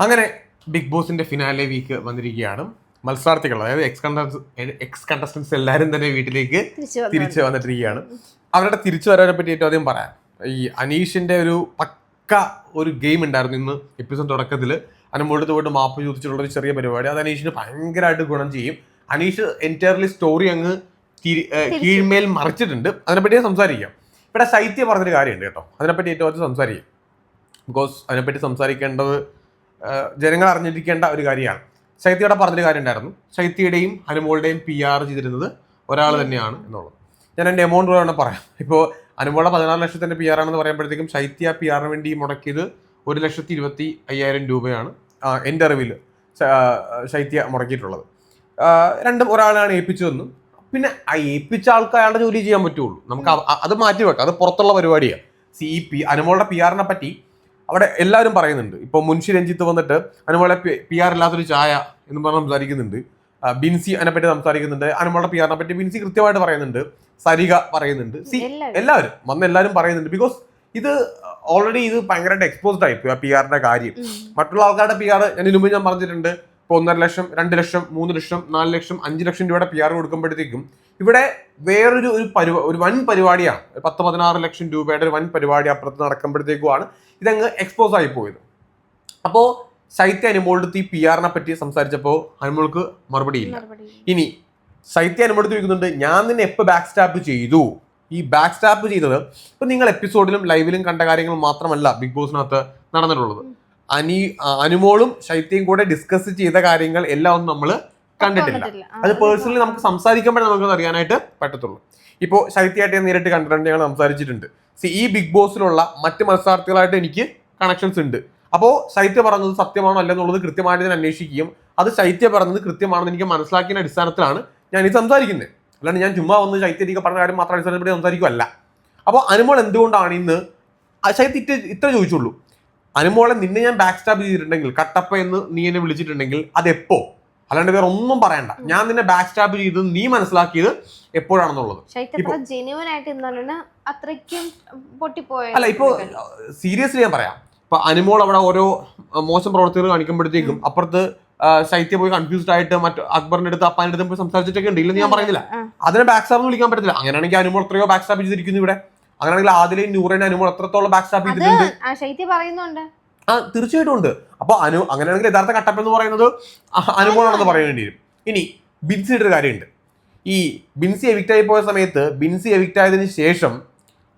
അങ്ങനെ ബിഗ് ബോസിന്റെ finale week വന്നിരിക്കുകയാണ്. മത്സരാർത്ഥികൾ അതായത് എക്സ് കണ്ടസ് എക്സ് കണ്ടസ്റ്റൻസ് എല്ലാവരും തന്നെ വീട്ടിലേക്ക് തിരിച്ചു വന്നു. തിരിച്ചു വന്നിട്ടിരിക്കുകയാണ്. അവരുടെ തിരിച്ചു വരവിനെ പറ്റി ഏറ്റവും ആദ്യം പറയാം. ഈ അനീഷിന്റെ ഒരു പക്ക ഒരു ഗെയിം ഉണ്ടായിരുന്നു ഇന്ന് എപ്പിസോഡ് തുടക്കത്തിൽ അനുമോളത്ത് പോയിട്ട് മാപ്പ് ചോദിച്ചിട്ടുള്ള ഒരു ചെറിയ പരിപാടി. അത് അനീഷിന് ഭയങ്കരമായിട്ട് ഗുണം ചെയ്യും. അനീഷ് എന്റയർലി സ്റ്റോറി അങ്ങ് കീഴ്മേൽ മറിച്ചിട്ടുണ്ട്. അതിനെപ്പറ്റി സംസാരിക്കാം. ഇവിടെ ശൈത്യ പറഞ്ഞൊരു കാര്യമുണ്ട് കേട്ടോ. അതിനെപ്പറ്റി ഏറ്റവും സംസാരിക്കാം. ബിക്കോസ് അതിനെപ്പറ്റി സംസാരിക്കേണ്ടത് ജനങ്ങൾ അറിഞ്ഞിരിക്കേണ്ട ഒരു കാര്യമാണ്. ശൈത്യയുടെ പറഞ്ഞൊരു കാര്യം ഉണ്ടായിരുന്നു ശൈത്യയുടെയും അനുമോളുടെയും പി ആർ ചെയ്തിരുന്നത് ഒരാൾ തന്നെയാണ് എന്നുള്ളത്. ഞാൻ എന്റെ എമൗണ്ട് വേണം പറയാം. ഇപ്പോൾ അനുമോളുടെ പതിനാറ് ലക്ഷത്തിന്റെ പി ആർ ആണെന്ന് പറയുമ്പോഴത്തേക്കും ശൈത്യ പി ആറിന് വേണ്ടി മുടക്കിയത് ഒരു ലക്ഷത്തി ഇരുപത്തി അയ്യായിരം രൂപയാണ് എന്റെ അറിവിൽ ശൈത്യ മുടക്കിയിട്ടുള്ളത്. രണ്ടും ഒരാളാണ് ഏൽപ്പിച്ചതെന്നും പിന്നെ ഏൽപ്പിച്ച ആൾക്ക് അയാളുടെ ജോലി ചെയ്യാൻ പറ്റുള്ളൂ. നമുക്ക് അത് മാറ്റി വെക്കാം അത് പുറത്തുള്ള പരിപാടിയാണ് സി പി അനുമോളുടെ പി ആറിനെ പറ്റി അവിടെ എല്ലാവരും പറയുന്നുണ്ട്. ഇപ്പോൾ മുൻഷി രഞ്ജിത്ത് വന്നിട്ട് അനുമോളെ പി ആർ ഇല്ലാത്തൊരു ചായ എന്ന് പറഞ്ഞ് സംസാരിക്കുന്നുണ്ട്. ബിൻസി അതിനെപ്പറ്റി സംസാരിക്കുന്നുണ്ട്. അനുമോളുടെ പി ആറിനെ പറ്റി ബിൻസി കൃത്യമായിട്ട് പറയുന്നുണ്ട്. സരിക പറയുന്നുണ്ട്. സി എല്ലാവരും. വന്ന് എല്ലാവരും പറയുന്നുണ്ട്. ബിക്കോസ് ഇത് ഓൾറെഡി ഇത് ഭയങ്കരമായിട്ട് എക്സ്പോസ്ഡ് ആയി ആ പി ആറിന്റെ കാര്യം. മറ്റുള്ള ആൾക്കാരുടെ പി ആർ ഞാൻ ഇതിനു ഞാൻ പറഞ്ഞിട്ടുണ്ട്. ഇപ്പോൾ ഒന്നര ലക്ഷം രണ്ട് ലക്ഷം മൂന്ന് ലക്ഷം നാല് ലക്ഷം അഞ്ച് ലക്ഷം രൂപയുടെ പി ആർ കൊടുക്കുമ്പോഴത്തേക്കും ഇവിടെ വേറൊരു ഒരു പരിപാ ഒരു വൻ പരിപാടിയാണ്. പത്ത് പതിനാറ് ലക്ഷം രൂപയുടെ ഒരു വൻ പരിപാടി അപ്പുറത്ത് നടക്കുമ്പോഴത്തേക്കുമാണ് ഇതങ്ങ് എക്സ്പോസ് ആയി പോയത്. അപ്പോ ശൈത്യ അനുമോളടുത്ത് ഈ പി ആറിനെ പറ്റി സംസാരിച്ചപ്പോൾ അനുമോൾക്ക് മറുപടി ഇല്ല. ഇനി ശൈത്യ അനുമോട് ചോദിക്കുന്നുണ്ട് ഞാൻ നിന്നെ എപ്പോ ബാക്ക് സ്റ്റാപ്പ് ചെയ്തു? ഈ ബാക്ക് സ്റ്റാപ്പ് ചെയ്തത് ഇപ്പൊ നിങ്ങൾ എപ്പിസോഡിലും ലൈവിലും കണ്ട കാര്യങ്ങൾ മാത്രമല്ല ബിഗ് ബോസിനകത്ത് നടന്നിട്ടുള്ളത്. അനി അനുമോളും ശൈത്യയും കൂടെ ഡിസ്കസ് ചെയ്ത കാര്യങ്ങൾ എല്ലാം ഒന്നും നമ്മൾ കണ്ടിട്ടില്ല. അത് പേഴ്സണലി നമുക്ക് സംസാരിക്കുമ്പോഴേ നമുക്ക് അറിയാനായിട്ട് പറ്റത്തുള്ളൂ. ഇപ്പോൾ ശൈത്യായിട്ട് ഞാൻ നേരിട്ട് കണ്ടിട്ടുണ്ട് ഞങ്ങൾ സംസാരിച്ചിട്ടുണ്ട്. സി ഈ ബിഗ് ബോസിലുള്ള മറ്റ് മത്സരാർത്ഥികളായിട്ട് എനിക്ക് കണക്ഷൻസ് ഉണ്ട്. അപ്പോൾ ശൈത്യ പറഞ്ഞത് സത്യമാണോ അല്ലെന്നുള്ളത് കൃത്യമായിട്ട് ഞാൻ അന്വേഷിക്കുകയും അത് ശൈത്യ പറഞ്ഞത് കൃത്യമാണെന്ന് എനിക്ക് മനസ്സിലാക്കിയ അടിസ്ഥാനത്തിലാണ് ഞാൻ ഇത് സംസാരിക്കുന്നത് അല്ലാണ്ട് ഞാൻ ചുമ്മാ വന്ന് ശൈത്യരിക്ക് പറഞ്ഞ കാര്യം മാത്രം അടിസ്ഥാനപ്പെടുത്തി സംസാരിക്കുമല്ല അപ്പോൾ അനുമോൾ എന്തുകൊണ്ടാണ് ഇന്ന് ശൈത്യ ഇത്ര ഇത്ര ചോദിച്ചുള്ളൂ. അനുമോളെ നിന്നെ ഞാൻ ബാക്ക് സ്റ്റാപ്പ് ചെയ്തിട്ടുണ്ടെങ്കിൽ കട്ടപ്പ എന്ന് നീ എന്നെ വിളിച്ചിട്ടുണ്ടെങ്കിൽ അത് എപ്പോ അല്ലാണ്ട് വേറെ ഒന്നും പറയണ്ട. ഞാൻ നിന്നെ ബാക്ക് സ്റ്റാപ്പ് ചെയ്തത് നീ മനസ്സിലാക്കിയത് എപ്പോഴാണെന്നുള്ളത്. അല്ല ഇപ്പൊ- സീരിയസ്ലി ഞാൻ പറയാം. ഇപ്പൊ അനുമോൾ അവിടെ ഓരോ മോശം പ്രവർത്തികൾ കാണിക്കുമ്പോഴത്തേക്കും അപ്പുറത്ത് ശൈത്യ പോയി കൺഫ്യൂസ്ഡ് ആയിട്ട് മറ്റു അക്ബറിന്റെ അടുത്ത് അപ്പാന്റെ അടുത്ത് പോയി സംസാരിച്ചിട്ടൊക്കെ ഉണ്ട്. ഇല്ലെന്ന് ഞാൻ പറയുന്നില്ല. അതിനെ ബാക്ക് സ്റ്റാപ്പ് വിളിക്കാൻ പറ്റത്തില്ല. അങ്ങനെയാണെങ്കിൽ അനുമോൾ എത്രയോ ബാക്ക് സ്റ്റാപ്പ് ചെയ്തിരിക്കുന്നു ഇവിടെ. അങ്ങനെയാണെങ്കിൽ ആദ്യം നൂറിനെ അനുമോൾ എത്രത്തോളം ബാക്ക് സ്റ്റാപ്പ് ചെയ്തിട്ടുണ്ട്? ആ തീർച്ചയായിട്ടും ഉണ്ട്. അപ്പൊ അനു അങ്ങനെയാണെങ്കിൽ യഥാർത്ഥ കട്ടപ്പ് എന്ന് പറയുന്നത് അനുഭവമാണെന്ന് പറയേണ്ടി വരും. ഇനി ബിൻസിയുടെ ഒരു കാര്യമുണ്ട്. ഈ ബിൻസി എവിക്റ്റ് ആയി പോയ സമയത്ത് ബിൻസി എവിക്റ്റ് ആയതിന് ശേഷം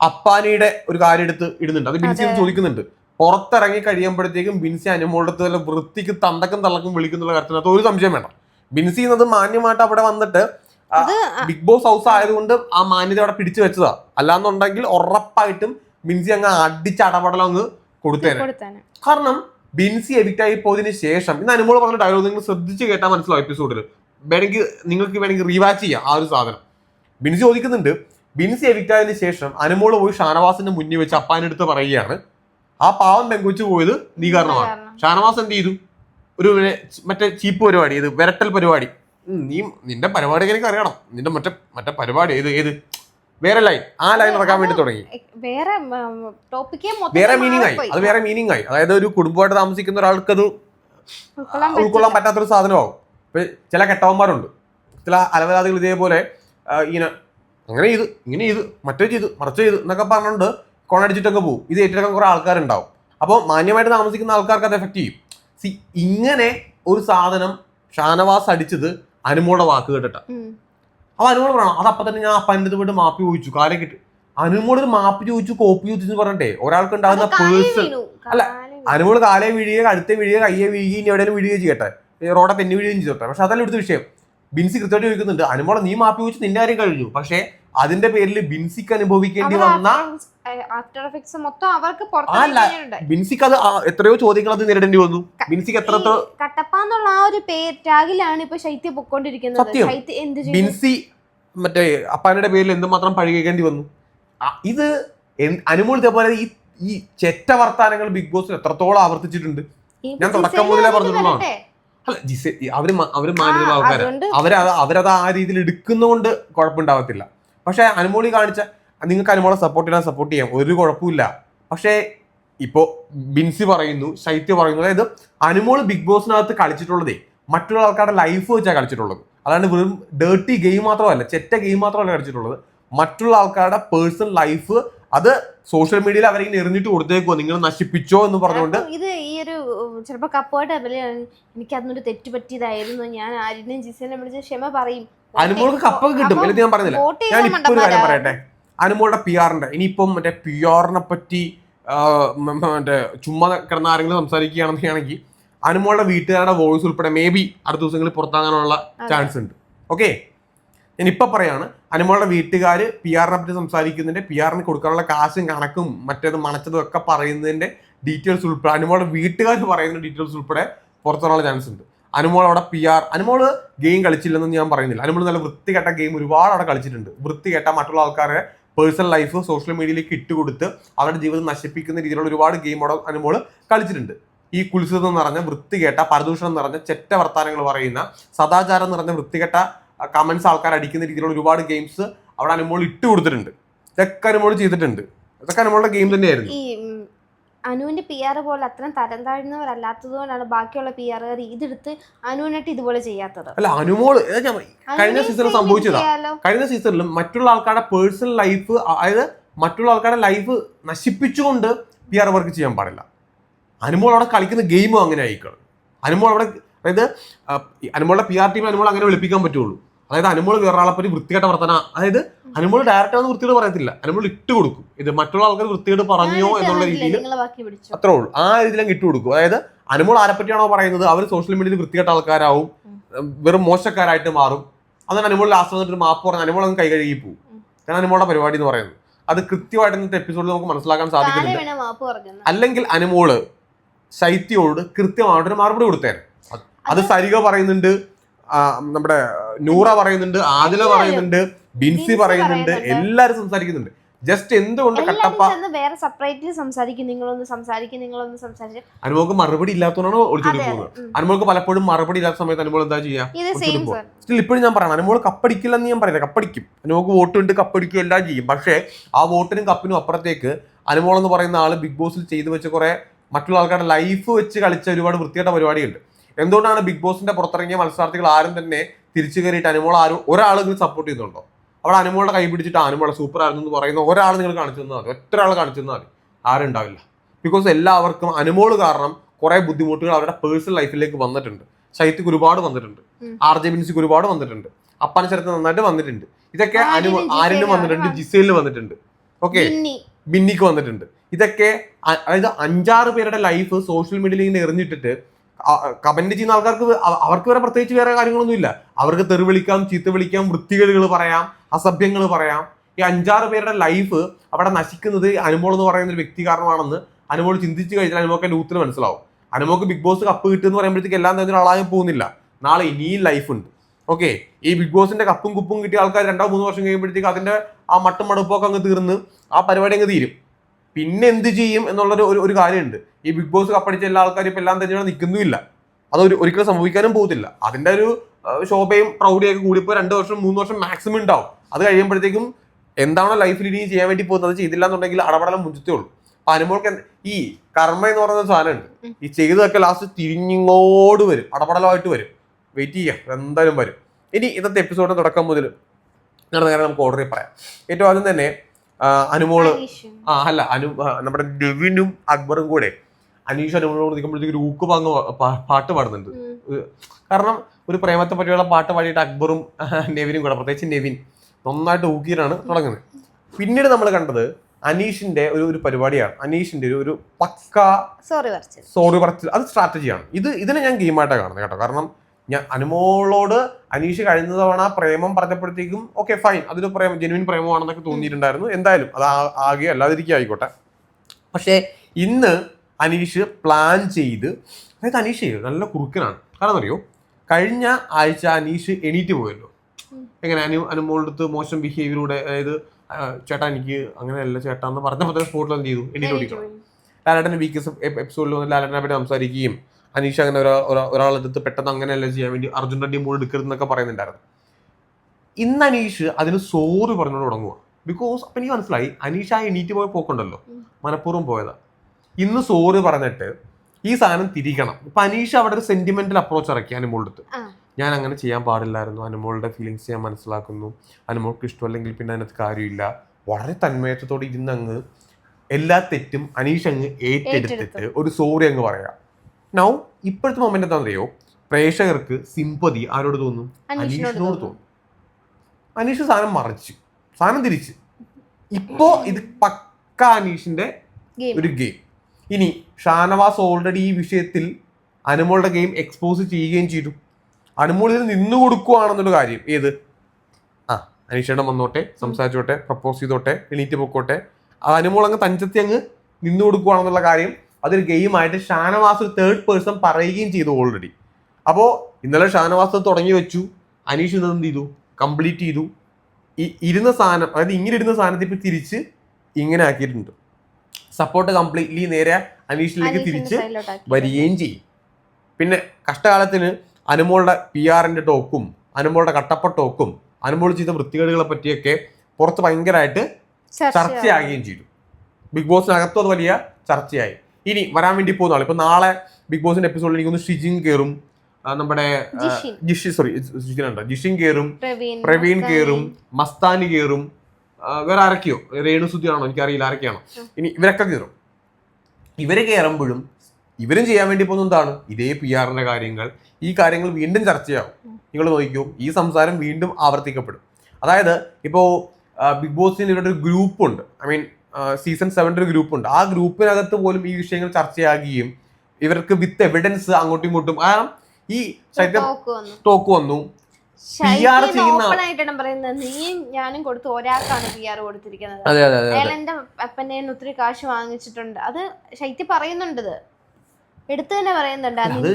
അപ്പാനിയുടെ ഒരു കാര്യം എടുത്ത് ഇടുന്നുണ്ട്. അത് ബിൻസി ചോദിക്കുന്നുണ്ട്. പുറത്തിറങ്ങി കഴിയുമ്പോഴത്തേക്കും ബിൻസി അനുമോളുടെ അടുത്ത് വല്ല വൃത്തിക്ക് തന്തക്കും തള്ളക്കും വിളിക്കുന്നുള്ള കാര്യത്തിനകത്ത് ഒരു സംശയം വേണം. ബിൻസി എന്നത് മാന്യമായിട്ട് അവിടെ വന്നിട്ട് ബിഗ് ബോസ് ഹൗസ് ആയതുകൊണ്ട് ആ മാന്യത അവിടെ പിടിച്ചു വെച്ചതാ. അല്ലാന്നുണ്ടെങ്കിൽ ഉറപ്പായിട്ടും ബിൻസി അങ്ങ് അടിച്ചടപടലങ്ങ് കൊടുത്തേനെ. കൊടുത്താന്. കാരണം ബിൻസി എവിക്റ്റ് ആയി പോയതിനു ശേഷം ഇന്ന് അനുമോൾ പറഞ്ഞ ഡയലോഗ് നിങ്ങൾ ശ്രദ്ധിച്ച് കേട്ടാൽ മനസ്സിലാവും എപ്പിസോഡിൽ വേണമെങ്കിൽ നിങ്ങൾക്ക് വേണമെങ്കിൽ റീവാച്ച് ചെയ്യാം ആ ഒരു സാധനം. ബിൻസി ചോദിക്കുന്നുണ്ട് ബിൻസി എവിക്റ്റ് ആയതിനു ശേഷം അനുമോൾ പോയി ഷാനവാസിന്റെ മുന്നിൽ വെച്ച് അപ്പാനെടുത്ത് പറയുകയാണ് ആ പാവം പെങ്കൊച്ചു പോയത് നീ കാരണമാണ് ഷാനവാസ് എന്ത് ചെയ്തു? ഒരു മറ്റേ ചീപ്പ് പരിപാടി ഇത് വിരട്ടൽ പരിപാടി. നീ നിന്റെ പരിപാടി എനിക്ക് അറിയണം നിന്റെ മറ്റേ മറ്റേ പരിപാടി ഏത് ഏത്? വേറെ ലൈൻ ആ ലൈൻ ഇറക്കാൻ വേണ്ടി തുടങ്ങി. വേറെ ടോപ്പിക്കേ വേറെ മീനിങ് ആയി. അത് വേറെ മീനിങ് ആയി. അതായത് ഒരു കുടുംബമായിട്ട് താമസിക്കുന്ന ഒരാൾക്ക് അത് ഉൾക്കൊള്ളാൻ പറ്റാത്തൊരു സാധനമാവും. ഇപ്പൊ ചില കെട്ടവന്മാരുണ്ട്. ചില അലവരാതികൾ ഇതേപോലെ ഇങ്ങനെ അങ്ങനെ ചെയ്ത് ഇങ്ങനെ ചെയ്ത് മറ്റേ ചെയ്ത് മറിച്ച് ചെയ്ത് എന്നൊക്കെ പറഞ്ഞുകൊണ്ട് കൊണടിച്ചിട്ടൊക്കെ പോകും ഇത് ഏറ്റെടുക്കാൻ കുറെ ആൾക്കാരുണ്ടാവും. അപ്പോൾ മാന്യമായിട്ട് താമസിക്കുന്ന ആൾക്കാർക്ക് അത് എഫക്ട് ചെയ്യും. സി ഇങ്ങനെ ഒരു സാധനം ഷാനവാസ് അടിച്ചത് അനുമോടെ വാക്ക് കേട്ടിട്ട. അപ്പൊ അനുമോട് പറയണം. അത് അപ്പൊ തന്നെ ഞാൻ അപ്പന്റെ പോയിട്ട് മാപ്പി ചോദിച്ചു. കാലം കിട്ടി. അനുമോട് ഒരു മാപ്പ് ചോദിച്ചു കോപ്പി ചോദിച്ചു എന്ന് പറഞ്ഞിട്ടേ ഒരാൾക്ക് ഉണ്ടാകുന്ന പേഴ്സൺ അല്ല, അനുമോട് അനുമോൾ കാലേ വീഴുക അടുത്ത വീഴുക കയ്യെ വീഴുകയും ഇനി എവിടെയും വീഴുകയും ചെയ്യട്ടെ. റോഡെ തെന്നി വീഴുകയും ചെയ്തോട്ടെ. പക്ഷെ അതല്ല ഇവിടുത്തെ വിഷയം. ബിൻസി കൃത്യമായിട്ട് ചോദിക്കുന്നുണ്ട്. അനുമോളെ നീ മാപ്പി ചോദിച്ചു നിന്റെ കാര്യം കഴിഞ്ഞു. പക്ഷേ അതിന്റെ പേരിൽ ബിൻസിക്ക് അനുഭവിക്കേണ്ടി വന്ന ആഫ്റ്റർ എഫക്ട്സ് മൊത്തം അവർക്ക് ബിൻസിക്ക് അത് എത്രയോ ചോദ്യങ്ങൾ അത് നേരിടേണ്ടി വന്നു. ബിൻസിക്ക് എത്ര എന്നുള്ള ആ ഒരു പേര് ടാഗിലാണ് ഇപ്പൊ ശൈത്യ പൊക്കോണ്ടിരിക്കുന്നത്. ശൈത്യ എന്ത് ബിൻസി മറ്റേ അപ്പാനയുടെ പേരിൽ എന്തുമാത്രം പഴികേണ്ടി വന്നു? ആ, ഇത് എന്ത്- ഇതേപോലെ ഈ ഈ ചെറ്റ വർത്താനങ്ങൾ ബിഗ് ബോസിൽ എത്രത്തോളം ആവർത്തിച്ചിട്ടുണ്ട്? ഈ ഞാൻ തുടക്കം മുതലേ അതിന് പറഞ്ഞിട്ടുള്ളതാണ്. വരട്ടെ. അല്ല ജിസെ അവർ മ- അവർ മാന്യത ആ, ആൾക്കാരാണ് അതുകൊണ്ട് അവരത് അവരത് ആ രീതിയിൽ എടുക്കുന്നതുകൊണ്ട് കുഴപ്പമുണ്ടാവത്തില്ല. പക്ഷെ അനുമോളി കാണിച്ച നിങ്ങൾക്ക് അനുമോളെ സപ്പോർട്ട് ചെയ്യാൻ സപ്പോർട്ട് ചെയ്യാം. ഒരു കുഴപ്പമില്ല. പക്ഷേ ഇപ്പോ ബിൻസി പറയുന്നു ശൈത്യ പറയുന്നു. അതായത് അനുമോൾ ബിഗ് ബോസിനകത്ത് കളിച്ചിട്ടുള്ളതേ മറ്റുള്ള ആൾക്കാരുടെ ലൈഫ് വെച്ചാണ് കളിച്ചിട്ടുള്ളത്. അതാണ് വെറും ഡേർട്ടി ഗെയിം മാത്രമല്ല ചെറ്റ ഗെയിം മാത്രമല്ല കളിച്ചിട്ടുള്ളത്. മറ്റുള്ള ആൾക്കാരുടെ പേഴ്സണൽ ലൈഫ് അത് സോഷ്യൽ മീഡിയയിൽ അവരിങ്ങനെ എറിഞ്ഞിട്ട് കൊടുത്തേക്കോ നിങ്ങൾ നശിപ്പിച്ചോ എന്ന് പറഞ്ഞുകൊണ്ട് ഇത് ഈ ഒരു ചിലപ്പോ കപ്പോട്ട് എനിക്ക് അതിനൊരു തെറ്റ് പറ്റിയതായിരുന്നു. ഞാൻ ആരിനെയും ജിസനെ വിളിച്ച് ക്ഷമ പറയും. അനുമോൾക്ക് കപ്പൊക്കെ കിട്ടും അപ്പം ഞാൻ പറഞ്ഞില്ല ഞാൻ ഇപ്പൊ ഒരു കാര്യം. പറയട്ടെ. അനുമോളുടെ പി ആറിന്റെ ഇനിയിപ്പം മറ്റേ പി ആറിനെ പറ്റി മറ്റേ ചുമ്മാ കിടന്ന ആരെങ്കിലും സംസാരിക്കുകയാണെന്നാണെങ്കിൽ അനുമോളുടെ വീട്ടുകാരുടെ വോയിസ് ഉൾപ്പെടെ മേ ബി അടുത്ത ദിവസങ്ങളിൽ പുറത്താകാനുള്ള ചാൻസ് ഉണ്ട്. ഓക്കെ ഞാൻ ഇപ്പൊ പറയാണ് അനുമോളുടെ വീട്ടുകാർ പി ആറിനെ പറ്റി സംസാരിക്കുന്നതിന്റെ പി ആറിന് കൊടുക്കാനുള്ള കാശും കണക്കും മറ്റേത് മണച്ചതും ഒക്കെ പറയുന്നതിന്റെ ഡീറ്റെയിൽസ് ഉൾപ്പെടെ അനുമോളുടെ വീട്ടുകാർ പറയുന്ന ഡീറ്റെയിൽസ് ഉൾപ്പെടെ പുറത്തുള്ള ചാൻസ് ഉണ്ട്. അനുമോൾ അവിടെ പി ആർ അനുമോൾ ഗെയിം കളിച്ചില്ലെന്ന് ഞാൻ പറയുന്നില്ല. അനുമോൾ നല്ല വൃത്തികെട്ട ഗെയിം ഒരുപാട് അവിടെ കളിച്ചിട്ടുണ്ട്. വൃത്തികെട്ട മറ്റുള്ള ആൾക്കാരെ പേഴ്സണൽ ലൈഫ് സോഷ്യൽ മീഡിയയിലേക്ക് ഇട്ടുകൊടുത്ത് അവരുടെ ജീവിതം നശിപ്പിക്കുന്ന രീതിയിലുള്ള ഒരുപാട് ഗെയിം മോഡൽ അനുമോൾ കളിച്ചിട്ടുണ്ട്. ഈ കുൽസിതം നിറഞ്ഞ വൃത്തികെട്ട പരദൂഷണം നിറഞ്ഞ ചെറ്റ വർത്താനങ്ങൾ പറയുന്ന സദാചാരം നിറഞ്ഞ വൃത്തികെട്ട കമന്റ്സ് ആൾക്കാർ അടിക്കുന്ന രീതിയിലുള്ള ഒരുപാട് ഗെയിംസ് അവിടെ അനുമോൾ ഇട്ട് കൊടുത്തിട്ടുണ്ട് ഇതൊക്കെ അനുമോൾ ചെയ്തിട്ടുണ്ട്. ഇതൊക്കെ അനുമോളുടെ ഗെയിം തന്നെയായിരുന്നു. അനുവിന്റെ പി ആർ പോലെ അത്രയും തരം താഴ്ന്നവരല്ലാത്തത് കൊണ്ടാണ് ബാക്കിയുള്ള പി ആറുകാർ ഇതെടുത്ത് അനുവിനായിട്ട് ഇതുപോലെ ചെയ്യാത്തത്. അല്ല അനുമോൾ കഴിഞ്ഞ സീസണിൽ സംഭവിച്ചതാ. കഴിഞ്ഞ സീസണിലും മറ്റുള്ള ആൾക്കാരുടെ പേഴ്സണൽ ലൈഫ് അതായത് മറ്റുള്ള ആൾക്കാരുടെ ലൈഫ് നശിപ്പിച്ചുകൊണ്ട് പി ആർ വർക്ക് ചെയ്യാൻ പാടില്ല. അനുമോൾ അവിടെ കളിക്കുന്ന ഗെയിമും അങ്ങനെ ആയിക്കോളും. അനുമോൾ അവിടെ അതായത് അനുമോളുടെ പി ആർ ടീം അനുമോൾ അങ്ങനെ വിളിപ്പിക്കാൻ പറ്റുള്ളൂ. അതായത് അനുമോൾ വേറൊരാളെ പറ്റി വൃത്തികെട്ട വർത്തന അതായത് അനുമോൾ ഡയറക്റ്റ് ആണെന്ന് വൃത്തിയോട് പറയത്തില്ല. അനുമോൾ ഇട്ട് കൊടുക്കും. ഇത് മറ്റുള്ള ആൾക്കാർ വൃത്തിയോട് പറഞ്ഞോ എന്നുള്ള രീതിയിൽ അത്രേ ഉള്ളൂ. ആ രീതിയിലും ഇട്ട് കൊടുക്കും. അതായത് അനുമോൾ ആരെ പറ്റിയാണോ പറയുന്നത്? അവർ സോഷ്യൽ മീഡിയയിൽ വൃത്തികെട്ട ആൾക്കാരാവും. വെറും മോശക്കാരായിട്ട് മാറും. അതാണ് അനുമോൾ ലാസ്റ്റ് വന്നിട്ട് ഒരു മാപ്പ് പറഞ്ഞ് അനുമോൾ അങ്ങ് കൈ കഴുകി പോകും കാരണം അനുമോളുടെ പരിപാടി എന്ന് പറയുന്നത്. അത് കൃത്യമായിട്ട് ഇന്നത്തെ എപ്പിസോഡിൽ നമുക്ക് മനസ്സിലാക്കാൻ സാധിക്കുന്നില്ല അല്ലെങ്കിൽ അനുമോൾ ശൈത്യോട് കൃത്യമായിട്ടൊരു മറുപടി കൊടുത്തേനെ. അത് അത് സരിക പറയുന്നുണ്ട്. നമ്മുടെ നൂറ പറയുന്നുണ്ട്. ആദില പറയുന്നുണ്ട്. ബിൻസി പറയുന്നുണ്ട്. എല്ലാരും സംസാരിക്കുന്നുണ്ട്. ജസ്റ്റ് എന്തുകൊണ്ട് കട്ടപ്പ വേറെ സെപ്പറേറ്റ്ലി സംസാരിക്കും. നിങ്ങളൊന്ന് സംസാരിക്കും നിങ്ങളൊന്ന് സംസാരിക്കും. അനുമോൾക്ക് മറുപടി ഇല്ലാത്തതുകൊണ്ടാണ് ഒളിച്ചോടി പോകുന്നത്. അനുമോൾക്ക് പലപ്പോഴും മറുപടി ഇല്ലാത്ത സമയത്ത് അനുമോൾ എന്താ ചെയ്യാ. സ്റ്റിൽ ഇപ്പോഴും ഞാൻ പറയണം അനുമോൾ കപ്പടിക്കില്ലെന്ന് ഞാൻ പറയുന്നത് കപ്പടിക്കും. അനുമോൾക്ക് വോട്ട് ഉണ്ട് കപ്പടിക്കും എല്ലാം ചെയ്യും. പക്ഷേ ആ വോട്ടിനും കപ്പിനും അപ്പുറത്തേക്ക് അനുമോൾ എന്ന് പറയുന്ന ആൾ ബിഗ് ബോസിൽ ചെയ്തു വെച്ച കുറെ മറ്റുള്ള ആൾക്കാരുടെ ലൈഫ് വെച്ച് കളിച്ച ഒരുപാട് വൃത്തികെട്ട പരിപാടിയുണ്ട്. എന്തുകൊണ്ടാണ് ബിഗ് ബോസിന്റെ പുറത്തിറങ്ങിയ മത്സരാർത്ഥികൾ ആരും തന്നെ തിരിച്ചു കയറിയിട്ട് അനുമോൾ ആരും ഒരാളെങ്കിലും സപ്പോർട്ട് ചെയ്യുന്നുണ്ടോ അവിടെ അനുമോളുടെ കൈ പിടിച്ചിട്ട് അനുമോളെ സൂപ്പർ ആയിരുന്നു എന്ന് പറയുന്ന ഒരാൾ നിങ്ങൾ കാണിച്ചു തന്നാൽ മതി. ഒറ്റ ഒരാൾ കാണിച്ചു തന്നാൽ മതി. ആരും ഉണ്ടാവില്ല. ബിക്കോസ് എല്ലാവർക്കും അനുമോൾ കാരണം കുറെ ബുദ്ധിമുട്ടുകൾ അവരുടെ പേഴ്സണൽ ലൈഫിലേക്ക് വന്നിട്ടുണ്ട്. ശൈത്യക്ക് ഒരുപാട് വന്നിട്ടുണ്ട്. ആർ ജെ ബിൻസിക്ക് ഒരുപാട് വന്നിട്ടുണ്ട്. അപ്പന ചരത്ത് നന്നായിട്ട് വന്നിട്ടുണ്ട്. ഇതൊക്കെ അനു ആര്യനും വന്നിട്ടുണ്ട്. ജിസേലിന് വന്നിട്ടുണ്ട്. ഓക്കെ ബിന്നിക്ക് വന്നിട്ടുണ്ട്. ഇതൊക്കെ അതായത് അഞ്ചാറ് പേരുടെ ലൈഫ് സോഷ്യൽ മീഡിയയിൽ ഇങ്ങനെ എറിഞ്ഞിട്ടിട്ട് കമന്റ് ചെയ്യുന്ന ആൾക്കാർക്ക് അവർക്ക് വേറെ പ്രത്യേകിച്ച് വേറെ കാര്യങ്ങളൊന്നുമില്ല. അവർക്ക് തെറി വിളിക്കാം ചീത്ത വിളിക്കാം വൃത്തികേടുകൾ പറയാം. അസഭ്യങ്ങൾ പറയാം. ഈ അഞ്ചാറ് പേരുടെ ലൈഫ് അവിടെ നശിക്കുന്നത് അനുമോൾ എന്ന് പറയുന്ന ഒരു വ്യക്തി കാരണമാണെന്ന് അനുമോൾ ചിന്തിച്ചു കഴിഞ്ഞാൽ അനുമോക്ക് ലൂത്തിന് മനസ്സിലാവും. അനുമോക്ക് ബിഗ് ബോസ് കപ്പ് കിട്ടുമെന്ന് പറയുമ്പോഴത്തേക്ക് എല്ലാം തന്നെ ആളായി പോകുന്നില്ല. നാളെ ഇനിയും ലൈഫ് ഉണ്ട്. ഓക്കെ ഈ ബിഗ് ബോസിന്റെ കപ്പും കുപ്പും കിട്ടിയ ആൾക്കാർ രണ്ടോ മൂന്നോ വർഷം കഴിയുമ്പോഴത്തേക്ക് അതിന്റെ ആ മട്ടും മടുപ്പൊക്കെ അങ്ങ് തീർന്ന് ആ പരിപാടി അങ്ങ് തീരും. പിന്നെ എന്ത് ചെയ്യും എന്നുള്ളൊരു ഒരു ഒരു കാര്യമുണ്ട്. ഈ ബിഗ് ബോസ് കപ്പടിച്ച എല്ലാ ആൾക്കാരും ഇപ്പം എല്ലാം തന്നെ നിൽക്കുന്നുമില്ല. അത് ഒരു ഒരിക്കലും സംഭവിക്കാനും പോകത്തില്ല. അതിന്റെ ഒരു ശോഭയും പ്രൗഢിയൊക്കെ കൂടിപ്പോൾ രണ്ട് വർഷം മൂന്ന് വർഷം മാക്സിമം ഉണ്ടാവും. അത് കഴിയുമ്പോഴത്തേക്കും എന്താണോ ലൈഫിൽ ഇനി ചെയ്യാൻ വേണ്ടി പോകുന്നത് അത് ചെയ്തില്ല എന്നുണ്ടെങ്കിൽ അടപടലം മുഞ്ചത്തേ ഉള്ളൂ അപ്പൊ അനുമോൾക്ക് ഈ കർമ്മ എന്ന് പറയുന്ന സാധനമുണ്ട് ഈ ചെയ്തതൊക്കെ ലാസ്റ്റ് തിരിഞ്ഞിങ്ങോട് വരും. അടപടലമായിട്ട് വരും. വെയിറ്റ് ചെയ്യാം. എന്തായാലും വരും. ഇനി ഇന്നത്തെ എപ്പിസോഡിന് തുടക്കം മുതൽ നടന്ന കാര്യം നമുക്ക് ഓർഡറിൽ പറയാം. ഏറ്റവും ആദ്യം തന്നെ അനുമോൾ ആ അല്ല അനു നമ്മുടെ ഡെവിനും അക്ബറും കൂടെ അനീഷ് അനുമോളോട് നിൽക്കുമ്പോഴത്തേക്ക് ഒരു ഊക്ക് പാങ്ങ് പാട്ട് പാടുന്നുണ്ട്. കാരണം ഒരു പ്രേമത്തെ പറ്റിയുള്ള പാട്ട് പാടിയിട്ട് അക്ബറും നെവിനും കൂടെ പ്രത്യേകിച്ച് നെവിൻ. നന്നായിട്ട് ഊക്കിയിട്ടാണ് തുടങ്ങുന്നത്. പിന്നീട് നമ്മൾ കണ്ടത് അനീഷിന്റെ ഒരു ഒരു പരിപാടിയാണ്. അനീഷിന്റെ ഒരു ഒരു പക്ക സോറി പറച്ചിൽ അത് സ്ട്രാറ്റജിയാണ്. ഇത് ഇതിനെ ഞാൻ ഗെയിമായിട്ടാണ് കാണുന്നത് കേട്ടോ. കാരണം ഞാൻ അനുമോളോട് അനീഷ് കഴിഞ്ഞ തവണ പ്രേമം പറഞ്ഞപ്പോഴത്തേക്കും ഓക്കെ ഫൈൻ അതൊരു പ്രേമം ജെനുവിൻ പ്രേമമാണെന്നൊക്കെ തോന്നിയിട്ടുണ്ടായിരുന്നു. എന്തായാലും അത് ആകെ അല്ലാതിരിക്കുക ആയിക്കോട്ടെ. പക്ഷേ ഇന്ന് അനീഷ് പ്ലാൻ ചെയ്ത് അതായത് അനീഷ് നല്ല കുറുക്കനാണ്. കാരണം അറിയോ? കഴിഞ്ഞ ആഴ്ച അനീഷ് എണീറ്റ് പോയല്ലോ. എങ്ങനെ അനു അനുമോളുടെ അടുത്ത് മോശം ബിഹേവിയറൂടെ അതായത് ചേട്ടാ എനിക്ക് അങ്ങനെയല്ല ചേട്ടാ എന്ന് പറഞ്ഞപ്പോൾ തന്നെ സ്പോട്ടിൽ എന്ത് ചെയ്തു? എണീറ്റ് ഓടിക്കണം ലാലേട്ടന്റെ വീക്കസ് എപ്പിസോഡിൽ വന്ന് ലാലേട്ടനെ പറ്റി സംസാരിക്കുകയും അനീഷ് അങ്ങനെ ഒരാ ഒരാ- ഒരാളെ അടുത്ത് പെട്ടെന്ന് അങ്ങനെയല്ല ചെയ്യാൻ വേണ്ടി അർജുൻ റെഡ്ഡി മോൾ എടുക്കരുതെന്നൊക്കെ പറയുന്നുണ്ടായിരുന്നു. ഇന്ന് അനീഷ് അതിന് സോറി പറഞ്ഞുകൊണ്ട് തുടങ്ങുക ബിക്കോസ് അപ്പം എനിക്ക് മനസ്സിലായി അനീഷ് ആ എണീറ്റ് പോയ പോക്കുണ്ടല്ലോ മനഃപൂർവം പോയതാ. ഇന്ന് സോറി പറഞ്ഞിട്ട് ഈ സാധനം തിരിക്കണം. ഇപ്പൊ അനീഷ അവിടെ ഒരു സെന്റിമെന്റൽ അപ്രോച്ച് ഇറക്കി അനുമോളുടെ അടുത്ത് ആ. ഞാൻ അങ്ങനെ ചെയ്യാൻ പാടില്ലായിരുന്നു. അനുമോളുടെ ഫീലിങ്സ് ഞാൻ മനസ്സിലാക്കുന്നു. അനുമോൾക്ക് ഇഷ്ടമല്ലെങ്കിൽ പിന്നെ അതിനകത്ത് കാര്യമില്ല. വളരെ തന്മയത്വത്തോടെ ഇരുന്ന് അങ്ങ് എല്ലാ തെറ്റും അനീഷ് അങ്ങ് ഏറ്റെടുത്തിട്ട് ഒരു സോറി അങ്ങ് പറയാം. നൗ ഇപ്പോഴത്തെ മൊമെന്റ് എന്താണെന്നറിയോ? പ്രേക്ഷകർക്ക് സിമ്പതി ആരോട് തോന്നും? അനീഷിനോട്. തോന്നും. അനീഷ് സാധനം മറിച്ചു. സാധനം തിരിച്ച്. ഇപ്പോ ഇത് പക്ക അനീഷിന്റെ ഒരു ഗെയിം. ഇനി ഷാനവാസ് ഓൾറെഡി ഈ വിഷയത്തിൽ അനുമോളുടെ ഗെയിം എക്സ്പോസ് ചെയ്യുകയും ചെയ്തു. അനുമോൾ ഇതിൽ നിന്നു കൊടുക്കുവാണെന്നൊരു കാര്യം. ഏത്? ആ അനീഷേട്ടൻ വന്നോട്ടെ സംസാരിച്ചോട്ടെ പ്രപ്പോസ് ചെയ്തോട്ടെ എണീറ്റ് പൊക്കോട്ടെ. ആ അനുമോൾ അങ്ങ് തഞ്ചത്തി അങ്ങ് നിന്നു കൊടുക്കുവാണെന്നുള്ള കാര്യം അതൊരു ഗെയിമായിട്ട് ഷാനവാസ് ഒരു തേർഡ് പേഴ്സൺ പറയുകയും ചെയ്തു ഓൾറെഡി അപ്പോൾ ഇന്നലെ ഷാനവാസ് തുടങ്ങി വെച്ചു. അനീഷ് ഇത് എന്ത് ചെയ്തു? കംപ്ലീറ്റ് ചെയ്തു. ഈ ഇരുന്ന സാധനം അതായത് ഇങ്ങനെ ഇരുന്ന സാധനത്തെ ഇപ്പം തിരിച്ച് ഇങ്ങനെ ആക്കിയിട്ടുണ്ട്. സപ്പോർട്ട് കംപ്ലീറ്റ്ലി നേരെ അനീഷിലേക്ക് തിരിച്ച് വരികയും ചെയ്യും. പിന്നെ കഷ്ടകാലത്തിന് അനുമോളുടെ പി ആറിന്റെ ടോക്കും അനുമോളുടെ കട്ടപ്പ ടോക്കും അനുമോൾ ചെയ്ത വൃത്തികേടുകളെ പറ്റിയൊക്കെ പുറത്ത് ഭയങ്കരമായിട്ട് ചർച്ചയാകുകയും ചെയ്തു. ബിഗ് ബോസിനകത്തും അത് വലിയ ചർച്ചയായി. ഇനി വരാൻ വേണ്ടി പോകുന്ന ആൾ ഇപ്പൊ നാളെ ബിഗ് ബോസിന്റെ എപ്പിസോഡിൽ എനിക്കൊന്ന് ഷിജിൻ കയറും നമ്മുടെ ജിഷി സോറി ജിഷിൻ ഉണ്ട്? ജിഷിൻ കയറും പ്രവീൺ. കയറും മസ്താനി കയറും വേറെ ആരൊക്കെയോ? രേണുസുദ്ധിയാണോ എനിക്കറിയില്ല ആരൊക്കെയാണോ? ഇനി ഇവരൊക്കെ കയറും ഇവർ കയറുമ്പോഴും ഇവരും ചെയ്യാൻ വേണ്ടി പോകുന്ന എന്താണ്? ഇതേ പി ആറിന്റെ കാര്യങ്ങൾ. ഈ കാര്യങ്ങൾ വീണ്ടും ചെയ്യാം. നിങ്ങൾ നോക്കിക്കോ ഈ സംസാരം വീണ്ടും ആവർത്തിക്കപ്പെടും. അതായത് ഇപ്പോൾ ബിഗ് ബോസിന് ഇവരുടെ ഒരു ഗ്രൂപ്പുണ്ട്. ഐ മീൻ സീസൺ സെവന്റെ ഒരു ഗ്രൂപ്പുണ്ട്. ആ ഗ്രൂപ്പിനകത്ത് പോലും ഈ വിഷയങ്ങൾ ചർച്ചയാകുകയും ഇവർക്ക് വിത്ത് എവിഡൻസ് അങ്ങോട്ടും ഇങ്ങോട്ടും കാരണം ഈ ശൈത്യം ടോക്ക് വന്നു. നീയും ഞാനും കൊടുത്തു ഒരാൾക്കാണ് പി ആർ കൊടുത്തിരിക്കുന്നത്. അയാൾ എന്റെ അപ്പനെ ഒത്തിരി കാശ് വാങ്ങിച്ചിട്ടുണ്ട്. അത് ശൈത്യ പറയുന്നുണ്ട് ഇത്. എടുത്തു തന്നെ പറയുന്നുണ്ട്. അത്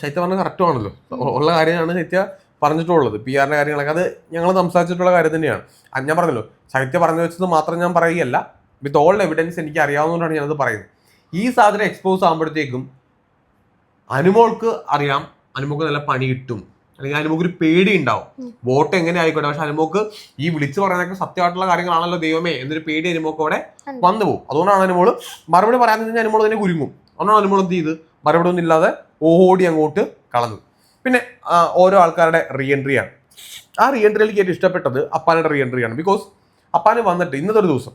ശൈത്യ പറഞ്ഞ കറക്റ്റ് ആണല്ലോ. ഉള്ള കാര്യമാണ് ശൈത്യ പറഞ്ഞിട്ടുള്ളത്. പി ആറിന്റെ കാര്യങ്ങളൊക്കെ അത് ഞങ്ങൾ സംസാരിച്ചിട്ടുള്ള കാര്യം തന്നെയാണ്. ഞാൻ പറഞ്ഞല്ലോ ശൈത്യ പറഞ്ഞു വെച്ചത് മാത്രം ഞാൻ പറയുകയല്ല. വിത്ത് ഓൾ എവിഡൻസ് എനിക്ക് അറിയാവുന്നതുകൊണ്ടാണ് ഞാനത് പറയുന്നത്. ഈ സാധനം എക്സ്പോസ് ആകുമ്പോഴത്തേക്കും അനുമോൾക്ക് അറിയാം അനുമോൾക്ക് നല്ല പണി കിട്ടും. അല്ലെങ്കിൽ അനുമോക്ക് ഒരു പേടി ഉണ്ടാവും. വോട്ട് എങ്ങനെ ആയിക്കോട്ടെ. പക്ഷെ അനുമോക്ക് ഈ വിളിച്ചു പറയുന്നതൊക്കെ സത്യമായിട്ടുള്ള കാര്യങ്ങളാണല്ലോ ദൈവമേ. എന്നൊരു പേടി അനുമോക്ക് അവിടെ. വന്നു പോകും. അതുകൊണ്ടാണ് അനുമോൾ മറുപടി പറയാൻ അനുമോൾ തന്നെ കുരുങ്ങും. അതുകൊണ്ടാണ് അനുമോൾ എന്ത് ചെയ്ത്? മറുപടി ഒന്നും ഇല്ലാതെ ഓടി അങ്ങോട്ട് കളഞ്ഞു. പിന്നെ ഓരോ ആൾക്കാരുടെ റീ എൻട്രി ആണ്. ആ റീ എൻട്രിയിൽ എനിക്ക് ഇഷ്ടപ്പെട്ടത് അപ്പാനയുടെ റീ എൻട്രി ആണ്. ബിക്കോസ് അപ്പാന് വന്നിട്ട് ഇന്നത്തെ ഒരു ദിവസം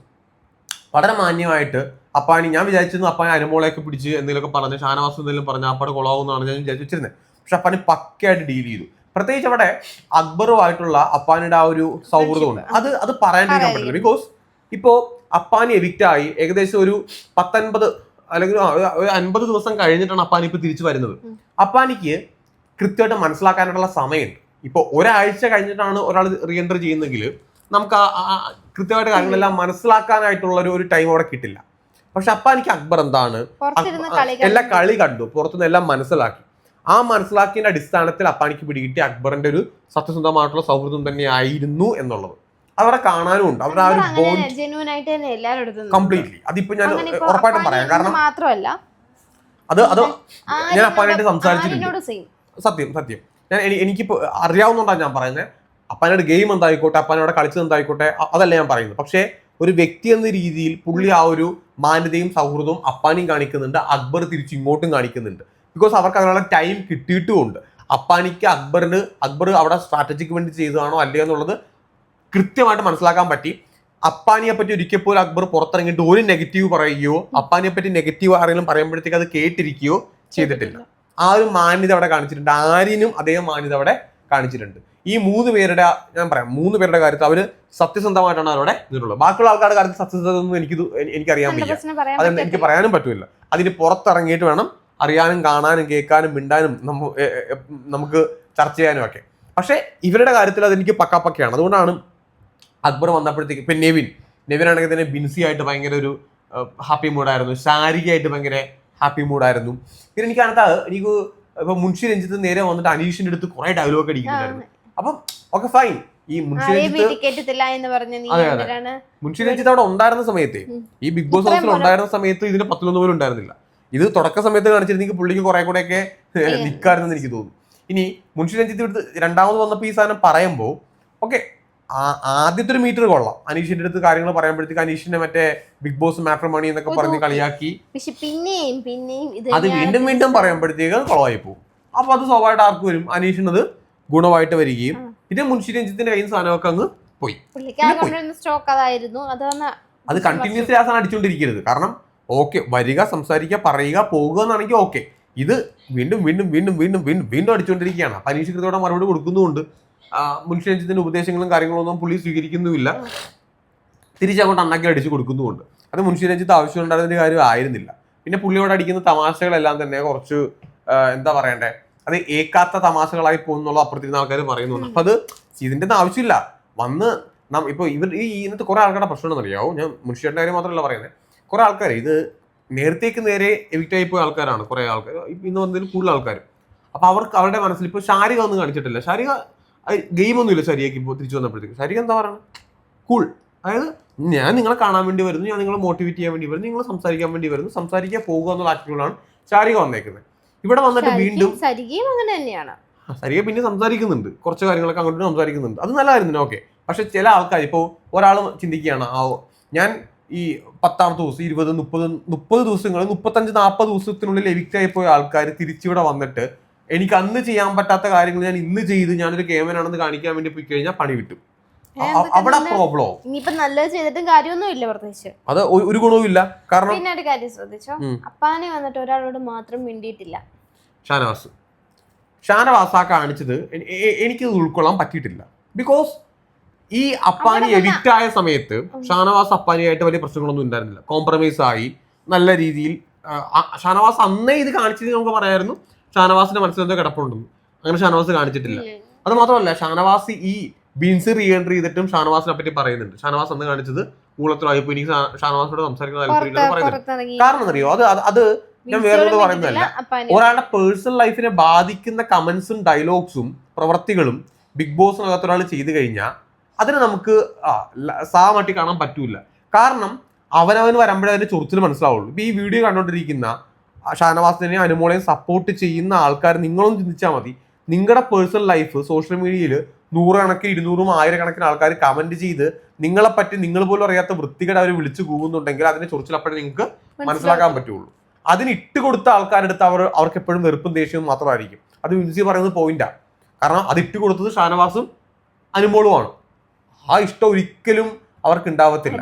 വളരെ മാന്യമായിട്ട് അപ്പാനി ഞാൻ വിചാരിച്ചിരുന്നു അപ്പാനെ അനുമോളെയൊക്കെ പിടിച്ച് എന്തെങ്കിലുമൊക്കെ പറഞ്ഞ് ഷാനവാസം എന്തെങ്കിലും പറഞ്ഞ അപ്പാട് കൊളാവുന്നതാണ് ഞാൻ വിചാരിച്ചു വെച്ചിരുന്നത്. പക്ഷെ അപ്പാനി പക്കയായിട്ട് ഡീൽ ചെയ്തു. പ്രത്യേകിച്ച് അവിടെ അക്ബറുമായിട്ടുള്ള അപ്പാനിയുടെ ആ ഒരു സൗഹൃദമുണ്ട് അത് അത് പറയാണ്ടിരിക്കാൻ പറ്റില്ല ബിക്കോസ് ഇപ്പോൾ അപ്പാനി എവിക്റ്റ് ആയി. ഏകദേശം ഒരു പത്തൊൻപത് അല്ലെങ്കിൽ ഒരു- അൻപത് ദിവസം കഴിഞ്ഞിട്ടാണ് അപ്പാനി ഇപ്പൊ തിരിച്ചു വരുന്നത്. അപ്പാനിക്ക് കൃത്യമായിട്ട് മനസ്സിലാക്കാനുള്ള സമയമുണ്ട്. ഇപ്പൊ ഒരാഴ്ച കഴിഞ്ഞിട്ടാണ് ഒരാൾ റീഎൻട്രി ചെയ്യുന്നെങ്കിൽ നമുക്ക് കൃത്യമായിട്ട് കാര്യങ്ങളെല്ലാം മനസ്സിലാക്കാനായിട്ടുള്ള ഒരു ടൈം അവിടെ കിട്ടില്ല. പക്ഷെ അപ്പാനിക്ക് അക്ബർ എന്താണ്? എല്ലാ കളി കണ്ടു. പുറത്തുനിന്ന് എല്ലാം മനസ്സിലാക്കി. ആ മനസ്സിലാക്കിയതിന്റെ അടിസ്ഥാനത്തിൽ അപ്പാനിക്ക് പിടികിട്ടി അക്ബറിന്റെ ഒരു സത്യസന്ധമായിട്ടുള്ള സൗഹൃദം തന്നെയായിരുന്നു എന്നുള്ളത്. അതവിടെ കാണാനും ഉണ്ട്. അവരുടെ ആ ഒരു ബോണ്ട് കംപ്ലീറ്റ്ലി അതിപ്പോ ഞാൻ ഉറപ്പായിട്ടും പറയാം. കാരണം മാത്രമല്ല. അത് അത് ഞാൻ അപ്പാനായിട്ട് സംസാരിച്ചിട്ടുണ്ട്. സത്യം സത്യം. ഞാൻ എനിക്ക് എനിക്കിപ്പോ അറിയാവുന്നതുകൊണ്ടാണ് ഞാൻ പറയുന്നത് അപ്പാനോട് ഗെയിം എന്തായിക്കോട്ടെ അപ്പാനോട് കളിച്ചത് എന്തായിക്കോട്ടെ അതല്ല ഞാൻ പറയുന്നത്. പക്ഷേ ഒരു വ്യക്തി എന്ന രീതിയിൽ പുള്ളി ആ ഒരു മാന്യതയും സൗഹൃദവും അപ്പാനും കാണിക്കുന്നുണ്ട്. അക്ബർ തിരിച്ചു ഇങ്ങോട്ടും കാണിക്കുന്നുണ്ട്. ബിക്കോസ് അവർക്ക് അതിനുള്ള ടൈം കിട്ടിയിട്ടുമുണ്ട്. അപ്പാനിക്ക് അക്ബറിന് അക്ബർ അവിടെ സ്ട്രാറ്റജിക്ക് വേണ്ടി ചെയ്തതാണോ അല്ലയോ എന്നുള്ളത് കൃത്യമായിട്ട് മനസ്സിലാക്കാൻ പറ്റി. അപ്പാനിയെ പറ്റി ഒരിക്കൽ പോലും അക്ബർ പുറത്തിറങ്ങിയിട്ട് ഒരു നെഗറ്റീവ് പറയുകയോ അപ്പാനിയെ പറ്റി നെഗറ്റീവ് ആരെങ്കിലും പറയുമ്പോഴത്തേക്ക് അത് കേട്ടിരിക്കുകയോ ചെയ്തിട്ടില്ല. ആ ഒരു മാന്യത അവിടെ കാണിച്ചിട്ടുണ്ട്. ആരിനും അതേ മാന്യത അവിടെ കാണിച്ചിട്ടുണ്ട്. ഈ മൂന്ന് പേരുടെ ഞാൻ പറയാം മൂന്ന് പേരുടെ കാര്യത്തിൽ അവർ സത്യസന്ധമായിട്ടാണ് അവരുടെ നിന്നുള്ളത് ബാക്കിയുള്ള ആൾക്കാരുടെ കാര്യത്തിൽ സത്യസന്ധത ഒന്നും എനിക്ക് എനിക്കറിയാൻ വയ്യ. അതുകൊണ്ട് എനിക്ക് പറയാനും പറ്റില്ല. അതിന് പുറത്തിറങ്ങിയിട്ട് വേണം അറിയാനും കാണാനും കേൾക്കാനും മിണ്ടാനും നമുക്ക് ചർച്ച ചെയ്യാനും ഒക്കെ. പക്ഷേ ഇവരുടെ കാര്യത്തിൽ അതെനിക്ക് പക്കാപ്പക്കയാണ് പക്കയാണ്. അതുകൊണ്ടാണ് അക്ബർ വന്നപ്പോഴത്തേക്ക് ഇപ്പൊ നെവിൻ. നെവിൻ ആണെങ്കിൽ തന്നെ ബിൻസി ആയിട്ട് ഭയങ്കര ഒരു ഹാപ്പി മൂഡായിരുന്നു. ശാരികയായിട്ട് ഭയങ്കര ഹാപ്പി മൂഡായിരുന്നു. പിന്നെ എനിക്ക് അതിനകത്ത് എനിക്ക് ഇപ്പൊ മുൻഷി രഞ്ജിത്ത് നേരെ വന്നിട്ട് അനീഷിന്റെ അടുത്ത് കുറെ ഡയലോഗ് അടിക്കുന്നുണ്ടായിരുന്നു. അപ്പം ഓക്കെ ഫൈൻ ഈ മുൻഷി രഞ്ജിത്ത്. മുൻഷി രഞ്ജിത്ത് അവിടെ ഉണ്ടായിരുന്ന സമയത്തെ ഈ ബിഗ് ബോസ് ഹൗസിൽ ഉണ്ടായിരുന്ന സമയത്ത് ഇതിന് പത്തിലൊന്നും പോലും ഉണ്ടായിരുന്നില്ല. ഇത് തുടക്ക സമയത്ത് കാണിച്ചിരുന്നെങ്കിൽ പുള്ളിക്ക് കുറെ കൂടെ ഒക്കെ നിൽക്കാറുണ്ടെന്ന് എനിക്ക് തോന്നുന്നു. ഇനി മുൻഷി രഞ്ജിത്ത് എടുത്ത് രണ്ടാമത് വന്നപ്പോൾ ഈ സാധനം പറയുമ്പോൾ ഓക്കെ ആദ്യത്തെ ഒരു മീറ്റർ കൊള്ളാം. അനീഷിന്റെ അടുത്ത് കാര്യങ്ങൾ പറയുമ്പോഴത്തേക്ക് അനീഷിന്റെ മറ്റേ ബിഗ് ബോസ് മാറ്റർ മണി എന്നൊക്കെ പറഞ്ഞ് കളിയാക്കി. പക്ഷെ പിന്നെയും പിന്നെയും അത് വീണ്ടും വീണ്ടും പറയുമ്പോഴത്തേക്ക് കുളമായി പോകും. അപ്പൊ അത് സ്വാഭാവികമായിട്ട് ആർക്ക് വരും? അനീഷിനത് ഗുണമായിട്ട് വരികയും പിന്നെ മുൻഷി രഞ്ജിത്തിന്റെ കയ്യിൽ സാധനമൊക്കെ അങ്ങ് പോയി. സ്റ്റോക്ക് അതായിരുന്നു. അത് കണ്ടിന്യൂസ്ലി ആ സാധനം അടിച്ചുകൊണ്ടിരിക്കരുത് കാരണം ഓക്കെ വരിക സംസാരിക്കുക പറയുക പോകുക എന്നാണെങ്കിൽ ഓക്കെ ഇത് വീണ്ടും വീണ്ടും വീണ്ടും വീണ്ടും വീണ്ടും വീണ്ടും അടിച്ചുകൊണ്ടിരിക്കുകയാണ് അനീഷ് കൃത്യമായിട്ട് മറുപടി കൊടുക്കുന്നുമുണ്ട്. ആ, മുൻഷി രഞ്ജിത്തിന്റെ ഉപദേശങ്ങളും കാര്യങ്ങളൊന്നും പുള്ളി സ്വീകരിക്കുന്നുമില്ല. തിരിച്ചങ്ങോട്ട് അണ്ണാക്കി അടിച്ചു കൊടുക്കുന്നുമുണ്ട്. അത് മുൻഷി ആവശ്യം ആവശ്യമുണ്ടായിരുന്ന കാര്യം ആയിരുന്നില്ല. പിന്നെ പുള്ളിയോട് അടിക്കുന്ന തമാശകളെല്ലാം തന്നെ കുറച്ച് എന്താ പറയണ്ടേ? അത് ഏക്കാത്ത തമാശകളായി പോകുന്നുള്ള അപ്പുറത്തിരുന്ന ആൾക്കാർ പറയുന്നുണ്ട്. അപ്പൊ അത് ഇതിന്റെ ഒന്നും ആവശ്യമില്ല. വന്ന് നാം ഇപ്പൊ ഇവർ ഈ ഇന്നത്തെ കുറെ ആൾക്കാരുടെ പ്രശ്നം എന്നറിയാവോ ഞാൻ മുൻഷിയുടെ കാര്യം മാത്രമല്ല പറയുന്നത് കുറെ ആൾക്കാർ ഇത് നേരത്തേക്ക് നേരെ എവിക്റ്റ് ആയി പോയ ആൾക്കാരാണ് കുറെ ആൾക്കാർ ഇന്ന് വന്നതിൽ കൂടുതൽ ആൾക്കാർ അപ്പൊ അവർക്ക് അവരുടെ മനസ്സിൽ ഇപ്പൊ ശാരിക ഒന്നും കാണിച്ചിട്ടില്ല. ശാരിക ഗെയിം ഒന്നുമില്ല ശരിയാക്കി ഇപ്പോൾ തിരിച്ചു വന്നപ്പോഴത്തേക്ക്. ശരിക്കും എന്താ പറയുക കൂൾ അതായത് ഞാൻ നിങ്ങളെ കാണാൻ വേണ്ടി വരുന്നു ഞാൻ നിങ്ങളെ മോട്ടിവേറ്റ് ചെയ്യാൻ വേണ്ടി വരുന്നു നിങ്ങൾ സംസാരിക്കാൻ വേണ്ടി വരുന്നു സംസാരിക്കാൻ പോകുക എന്നുള്ള ആറ്റിറ്റ്യൂഡാണ് ശാരിക വന്നേക്കുന്നത്. ഇവിടെ വന്നിട്ട് വീണ്ടും സരികയും അങ്ങനെ തന്നെയാണ്. സരിക പിന്നെ സംസാരിക്കുന്നുണ്ട്. കുറച്ച് കാര്യങ്ങളൊക്കെ അങ്ങോട്ട് സംസാരിക്കുന്നുണ്ട്. അത് നല്ലതായിരുന്നു ഓക്കെ പക്ഷെ ചില ആൾക്കാർ ഇപ്പോൾ ഒരാൾ ചിന്തിക്കുകയാണ് ആ ഞാൻ ഈ പത്താമത്തെ ദിവസം ഇരുപത് മുപ്പത് മുപ്പത് ദിവസങ്ങൾ മുപ്പത്തഞ്ച് നാൽപ്പത് ദിവസത്തിനുള്ളിൽ എവിക്റ്റായി പോയ ആൾക്കാർ തിരിച്ചിവിടെ വന്നിട്ട് എനിക്ക് അന്ന് ചെയ്യാൻ പറ്റാത്ത കാര്യങ്ങൾ ഞാൻ ഇന്ന് ചെയ്ത് ഞാനൊരു കേമനാണെന്ന് കാണിക്കാൻ വേണ്ടി പോയി കഴിഞ്ഞാൽ പണി കിട്ടും. അവിടെ പ്രോബ്ലം ഇനിയിപ്പൊ നല്ലത് ചെയ്തിട്ടും കാര്യമൊന്നും ഇല്ല പ്രത്യേകിച്ച്. അത് ഒരു ഗുണവും ഇല്ല. കാരണം പിന്നെ ഒരു കാര്യം ശ്രദ്ധിച്ചോ? അപ്പാനെ വന്നിട്ട് ഒരാളോട് മാത്രം മിണ്ടിയിട്ടില്ല. ഷാനവാസ്. ഷാനവാസ് ആ കാണിച്ചത് എ- എ- എനിക്കത് ഉൾക്കൊള്ളാൻ പറ്റിയിട്ടില്ല. ബിക്കോസ് ഈ അപ്പാനി എഡിറ്റ് ആയ സമയത്ത് ഷാനവാസ് അപ്പാനിയായിട്ട് വലിയ പ്രശ്നങ്ങളൊന്നും ഉണ്ടായിരുന്നില്ല. കോംപ്രമൈസ് ആയി. നല്ല രീതിയിൽ ഷാനവാസ് അന്നേ ഇത് കാണിച്ചത് നമുക്ക് പറയായിരുന്നു. ഷാനവാസിന്റെ മനസ്സിൽ എന്തോ കിടപ്പുണ്ടെന്ന്. അങ്ങനെ ഷാനവാസ് കാണിച്ചിട്ടില്ല. അത് മാത്രമല്ല ഷാനവാസ് ഈ ബീൻസ് റീ എൻട്രി ചെയ്തിട്ടും ഷാനവാസിനെ പറ്റി പറയുന്നുണ്ട്. ഷാനവാസ് അന്ന് കാണിച്ചത് ഊളത്തിലായപ്പോ എനിക്ക് ഷാനവാസിനോട് സംസാരിക്കുന്ന താല്പര്യമില്ല എന്ന് പറയുന്നുണ്ട്. കാരണം എന്നറിയോ അത് അത് ഞാൻ വേറൊരു പറയുന്നതല്ല. ഒരാളുടെ പേഴ്സണൽ ലൈഫിനെ ബാധിക്കുന്ന കമന്റ്സും ഡയലോഗ്സും പ്രവർത്തികളും ബിഗ് ബോസിനകത്ത് ഒരാൾ ചെയ്തു കഴിഞ്ഞാൽ അതിന് നമുക്ക് സാ മാറ്റി കാണാൻ പറ്റൂല. കാരണം അവനവന് വരുമ്പോഴേ അതിന്റെ ചൊറിച്ചിൽ മനസ്സിലാവുള്ളൂ. ഇപ്പൊ ഈ വീഡിയോ കണ്ടോണ്ടിരിക്കുന്ന ഷാനവാസിനെയും അനുമോളെയും സപ്പോർട്ട് ചെയ്യുന്ന ആൾക്കാർ നിങ്ങളും ചിന്തിച്ചാൽ മതി. നിങ്ങളുടെ പേഴ്സണൽ ലൈഫ് സോഷ്യൽ മീഡിയയിൽ നൂറുകണക്കിന് ഇരുന്നൂറും ആയിരക്കണക്കിന് ആൾക്കാർ കമന്റ് ചെയ്ത് നിങ്ങളെ പറ്റി നിങ്ങൾ പോലും അറിയാത്ത വൃത്തികേട് അവർ വിളിച്ചു കൂവുന്നുണ്ടെങ്കിൽ അതിനെ ചൊറിച്ചിൽ അപ്പോഴേ നിങ്ങൾക്ക് മനസ്സിലാക്കാൻ പറ്റുള്ളൂ. അതിന് ഇട്ട് കൊടുത്ത ആൾക്കാരുടെ അടുത്ത് അവർ അവർക്ക് എപ്പോഴും വെറുപ്പും ദേഷ്യവും മാത്രമായിരിക്കും. അത് വിൻസി പറയുന്നത് പോയിന്റാ കാരണം അത് ഇട്ട് കൊടുത്തത് ഷാനവാസും അനുമോളുമാണ്. ആ ഇഷ്ടം ഒരിക്കലും അവർക്ക് ഉണ്ടാവത്തില്ല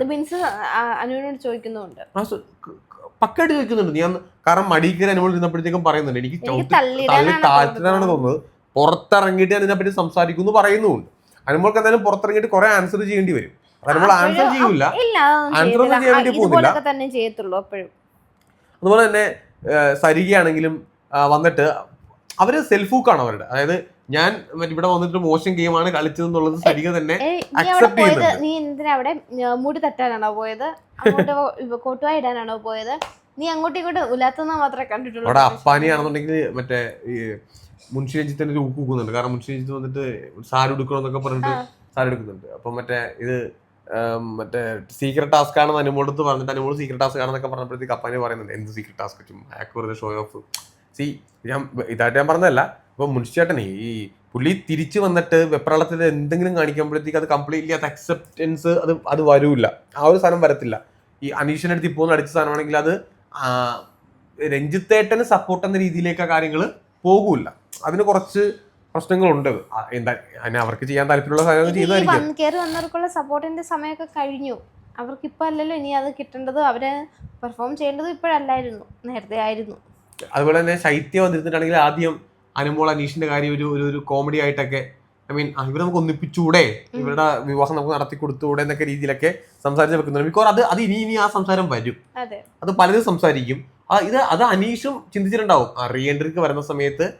പക്കായിട്ട് ചോദിക്കുന്നുണ്ട് ഞാൻ കാരണം മടിക്കര അനുഭവം ഇരുന്നപ്പോഴത്തേക്കും പറയുന്നുണ്ട്. എനിക്ക് ചവിട്ടി തള്ളി താഴ്ത്തനാണ് തോന്നുന്നത്. പുറത്തിറങ്ങിയിട്ട് ഞാൻ ഇതിനെപ്പറ്റി സംസാരിക്കുന്നു പറയുന്നുമുണ്ട് അനുമോൾക്ക് എന്തായാലും പുറത്തിറങ്ങിയിട്ട് കുറെ ആൻസർ ചെയ്യേണ്ടി വരും. ആൻസർ ചെയ്യൂല. അതൊന്നും ഒന്നും ചെയ്യാൻ വേണ്ടി പോകുന്നില്ല. അതുപോലെ തന്നെ സരികയാണെങ്കിലും വന്നിട്ട് അവർ സെൽഫ് ഹൂക്കാണ് അവരുടെ. അതായത് ഞാൻ ഇവിടെ വന്നിട്ട് മോശം ഗെയിമാണ് കളിച്ചതെന്നുള്ളത് സരിക തന്നെ അക്സെപ്റ്റ് നീ അവിടെ accept ചെയ്യുന്നുണ്ട്. നീ എന്തിനാ അവിടെ മുടി തട്ടാനാണോ പോയത്? അങ്ങോട്ട് കോട്ടുവായി ഇടാനാണോ പോയത്? നീ അങ്ങോട്ടും ഇങ്ങോട്ടും ഉലാത്തുന്ന മാത്രമേ കണ്ടിട്ടുള്ളൂ. അവിടെ അപ്പാനിയാണെന്നുണ്ടെങ്കിൽ മറ്റേ ഈ മുൻഷി രഞ്ജിത്തിന്റെ ഒരു ഊക്ക് കൂക്കുന്നുണ്ട്. കാരണം മുൻഷി രഞ്ജിത്ത് വന്നിട്ട് സാരി എടുക്കണം എന്നൊക്കെ പറഞ്ഞിട്ട് സാരി എടുക്കുന്നുണ്ട്. അപ്പൊ മറ്റേ ഇത് മറ്റേ സീക്രട്ട് ടാസ്ക് ആണെന്ന് അനുമോളത്ത് പറഞ്ഞിട്ട് അനുമോൾ സീക്രട്ട് ടാസ്ക് ആണെന്നൊക്കെ പറഞ്ഞപ്പോഴത്തേക്ക് അപ്പാനി പറയുന്നുണ്ട്. എന്ത് സീക്രട്ട് ടാസ്ക് ചുമ്മാ ഷോ ഓഫ് സി ഞാൻ ഇതായിട്ട് ഞാൻ പറഞ്ഞതല്ല. ഇപ്പൊ മുൻഷിയേട്ടനെ ഈ പുള്ളി തിരിച്ചു വന്നിട്ട് വെപ്രാളത്തിൽ എന്തെങ്കിലും കാണിക്കുമ്പോഴത്തേക്ക് അത് കംപ്ലീറ്റ്ലി അത് അക്സെപ്റ്റൻസ് അത് അത് വരൂല്ല. ആ ഒരു സാധനം വരത്തില്ല. ഈ അനീഷിന്റെ അടുത്ത് ഇപ്പോൾ അടിച്ച സാധനമാണെങ്കിൽ അത് രഞ്ജിത്തേട്ടന് സപ്പോർട്ട് എന്ന രീതിയിലേക്ക് ആ കാര്യങ്ങൾ പോകൂല അതിന് കുറച്ച് പ്രശ്നങ്ങളുണ്ട്. എന്താ അവർക്ക് ചെയ്യാൻ താല്പര്യമുള്ള കാര്യങ്ങൾ കയറി വന്നവർക്കുള്ള സപ്പോർട്ടിന്റെ സമയമൊക്കെ കഴിഞ്ഞു. അവർക്ക് ഇപ്പൊ അല്ലല്ലോ ഇനി അത് കിട്ടേണ്ടത്. അവർ പെർഫോം ചെയ്യേണ്ടത് ഇപ്പോഴല്ലായിരുന്നു. നേരത്തെ ആയിരുന്നു. അതുപോലെ തന്നെ ശൈത്യം വന്നിരുന്നിട്ടാണെങ്കിൽ ആദ്യം അനുമോൾ അനീഷിന്റെ കാര്യം ഒരു ഒരു കോമഡി ആയിട്ടൊക്കെ ഐ മീൻ ഇവർ നമുക്ക് ഒന്നിപ്പിച്ചൂടെ? ഇവരുടെ വിവാഹം നമുക്ക് നടത്തി കൊടുത്തൂടെ എന്നൊക്കെ രീതിയിലൊക്കെ സംസാരിച്ച് വെക്കുന്നുണ്ട്. ബിക്കോസ് അത് അത് ഇനി ഇനി ആ സംസാരം വരും. അതെ. പലരും സംസാരിക്കും. ഇത് അത് അനീഷും ചിന്തിച്ചിട്ടുണ്ടാവും. ആ റീ എൻട്രിക്ക് വരുന്ന സമയത്ത്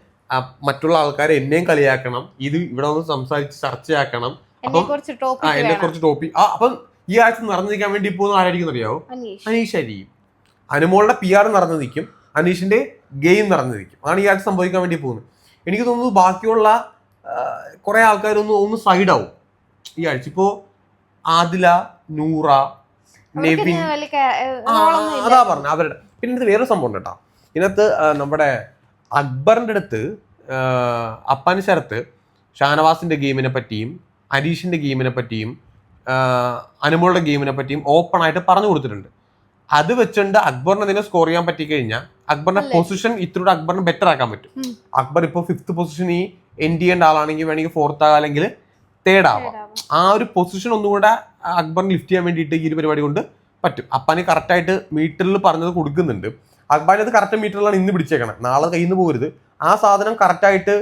മറ്റുള്ള ആൾക്കാരെ എന്നെയും കളിയാക്കണം. ഇത് ഇവിടെ ഒന്ന് സംസാരിച്ച് ചർച്ചയാക്കണം. അപ്പം ടോപ്പിക് എന്നെ കുറച്ച് ടോപ്പി ആ അപ്പം ഈ ആഴ്ച നിറഞ്ഞു നിൽക്കാൻ വേണ്ടി പോകുന്ന ആരായിരിക്കും അറിയാവോ? അനീഷ്. അനീഷ് ആയിരിക്കും. അനുമോളുടെ പി ആർ നിറഞ്ഞു നിൽക്കും. അനീഷിന്റെ ഗെയിം നടന്നിരിക്കും. അതാണ് ഈ ആഴ്ച സംഭവിക്കാൻ വേണ്ടി പോകുന്നത്. എനിക്ക് തോന്നുന്നു ബാക്കിയുള്ള കുറെ ആൾക്കാരൊന്ന് ഒന്ന് സൈഡ് ആവും. ഈ ആഴ്ച ഇപ്പോ ആദില നൂറ നെബിൻ അതാ പറഞ്ഞ അവരുടെ പിന്നെ ഇതിനകത്ത് വേറൊരു സംഭവം ഉണ്ട് കേട്ടോ. ഇതിനകത്ത് നമ്മുടെ അക്ബറിന്റെ അടുത്ത് അപ്പാൻ ശരത്ത് ഷാനവാസിന്റെ ഗെയിമിനെ പറ്റിയും അരീഷിന്റെ ഗെയിമിനെ പറ്റിയും അനുമോളുടെ ഗെയിമിനെ പറ്റിയും ഓപ്പൺ ആയിട്ട് പറഞ്ഞു കൊടുത്തിട്ടുണ്ട്. അത് വെച്ചുകൊണ്ട് അക്ബറിന് എന്തെങ്കിലും സ്കോർ ചെയ്യാൻ പറ്റി കഴിഞ്ഞാൽ അക്ബറിന്റെ പൊസിഷൻ ഇത്തിരി അക്ബറിന് ബെറ്റർ ആക്കാൻ പറ്റും. അക്ബർ ഇപ്പോൾ ഫിഫ്ത്ത് പൊസിഷൻ ഈ എൻഡ് ചെയ്യേണ്ട ആളാണെങ്കിൽ വേണമെങ്കിൽ ഫോർത്ത് ആകാം അല്ലെങ്കിൽ തേർഡ് ആവാം. ആ ഒരു പൊസിഷൻ ഒന്നും കൂടെ അക്ബറിന് ലിഫ്റ്റ് ചെയ്യാൻ വേണ്ടിയിട്ട് ഈ ഒരു പരിപാടി കൊണ്ട് പറ്റും. അപ്പാന് കറക്റ്റായിട്ട് മീറ്ററിൽ പറഞ്ഞത് കൊടുക്കുന്നുണ്ട്. അക്ബാൻ അത് കറക്റ്റ് മീറ്ററിലാണ് ഇന്ന് പിടിച്ചേക്കണം നാളെ കയ്യിൽ നിന്ന് പോകരുത്. ആ സാധനം കറക്റ്റായിട്ട്